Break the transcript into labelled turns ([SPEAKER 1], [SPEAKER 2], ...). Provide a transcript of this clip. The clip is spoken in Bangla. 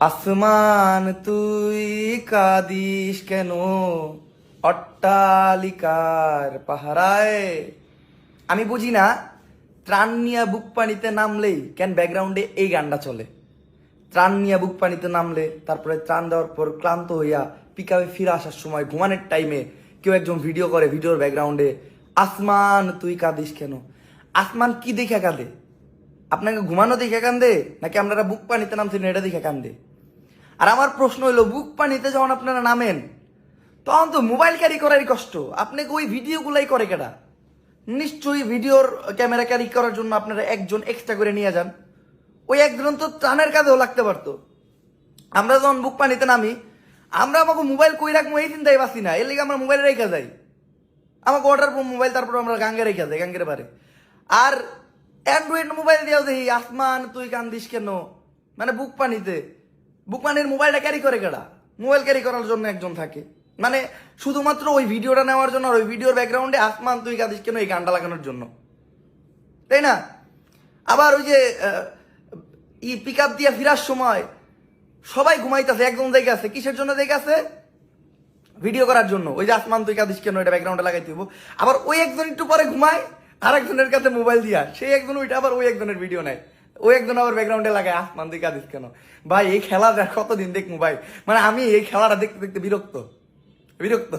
[SPEAKER 1] আসমান তুই কাদিস কেন? অট্টালিকার পাহারায়। আমি বুঝি না, ত্রাণ নিয়ে বুক পানিতে নামলেই কেন ব্যাকগ্রাউন্ডে এই গানটা চলে? ত্রাণ নিয়ে বুক পানিতে নামলে, তারপরে ত্রাণ দেওয়ার পর ক্লান্ত হইয়া পিকাবে ফিরে আসার সময়, ঘুমানোর টাইমে কেউ একজন ভিডিও করে ভিডিওর ব্যাকগ্রাউন্ডে আসমান, তুই কাঁদিস কেন? আসমান কি দেখে কাঁদে? আপনাকে ঘুমানো দেখে কান্দে, নাকি আপনারা বুক পানিতে নামছেন এটা দেখে কান্দে? আর আমার প্রশ্ন হলো, বুক পানিতে যখন আপনারা নামেন, তখন তো মোবাইল ক্যারি করারই কষ্ট। আপনাকে ওই ভিডিওগুলাই করে কেটা নিশ্চয়ই ভিডিওর ক্যামেরা ক্যারি করার জন্য আপনারা একজন এক্সট্রা করে নিয়ে যান। ওই একজন তো ত্রাণের কাজেও লাগতে পারতো। আমরা যখন বুক পানিতে নামি, আমরা আমাকে মোবাইল কই রাখব এই চিন্তাই বাসি না, এর লিগে আমরা মোবাইল রেখে যাই। আমাকে অর্ডার মোবাইল, তারপর আমরা গাঙ্গে রেখে যাই, গাঙ্গের বারে। আর অ্যান্ড্রয়েড মোবাইল দিয়েও দেখি আসমান তুই কান্দিস কেন? মানে বুক পানিতে। বুক পানির মোবাইলটা ক্যারি করে কেডা? মোবাইল ক্যারি করার জন্য একজন থাকে। মানে শুধুমাত্র ওই ভিডিওটা নেওয়ার জন্য আর ওই ভিডিওর ব্যাকগ্রাউন্ডে আসমান তুই কাঁদিস কেন? এই গানটা লাগানোর জন্য। তাই না? আবার ওই যে ই পিক আপ দিয়ে ফেরার সময় সবাই ঘুমাইতেছে, একজন দেখে আছে। কিসের জন্য দেখে আছে? ভিডিও করার জন্য। ওই যে আসমান তুই কাঁদিস কেন? এটা ব্যাকগ্রাউন্ডে লাগাই দিব আবার ওই একজন একটু পরে ঘুমায় আর একজনের কাছে মোবাইল দিয়া, সেই একজন ওইটা আবার ওই একজনের ভিডিও নেয়। ওই একজন আবার ব্যাকগ্রাউন্ডে লাগায় আসমান দিকে কাঁদিস কেন? ভাই, এই খেলা দেখ, কতদিন দেখব ভাই মানে আমি এই খেলাটা দেখতে দেখতে বিরক্ত। বিরক্ত।